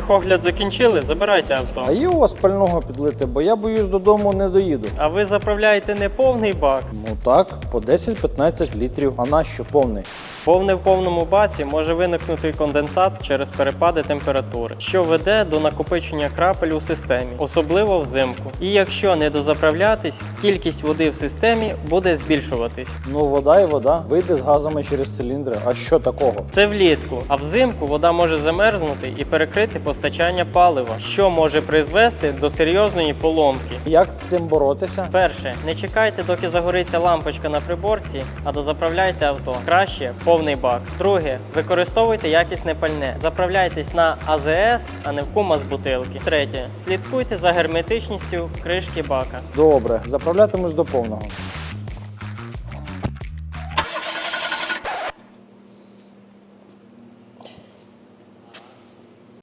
Техогляд закінчили, забирайте авто. А є у вас пального підлити, бо я боюсь додому не доїду. А ви заправляєте не повний бак. Ну так, по 10-15 літрів. А нащо повний? Повне в повному баці може виникнути конденсат через перепади температури, що веде до накопичення крапель у системі, особливо взимку. І якщо не дозаправлятись, кількість води в системі буде збільшуватись. Ну, вода і вода вийде з газами через циліндри. А що такого? Це влітку, а взимку вода може замерзнути і перекрити постачання палива, що може призвести до серйозної поломки. Як з цим боротися? Перше, не чекайте, доки загориться лампочка на приборці, а дозаправляйте авто. Краще повний бак. Друге, використовуйте якісне пальне. Заправляйтесь на АЗС, а не в кума з бутилки. Третє, слідкуйте за герметичністю кришки бака. Добре, заправлятимусь до повного.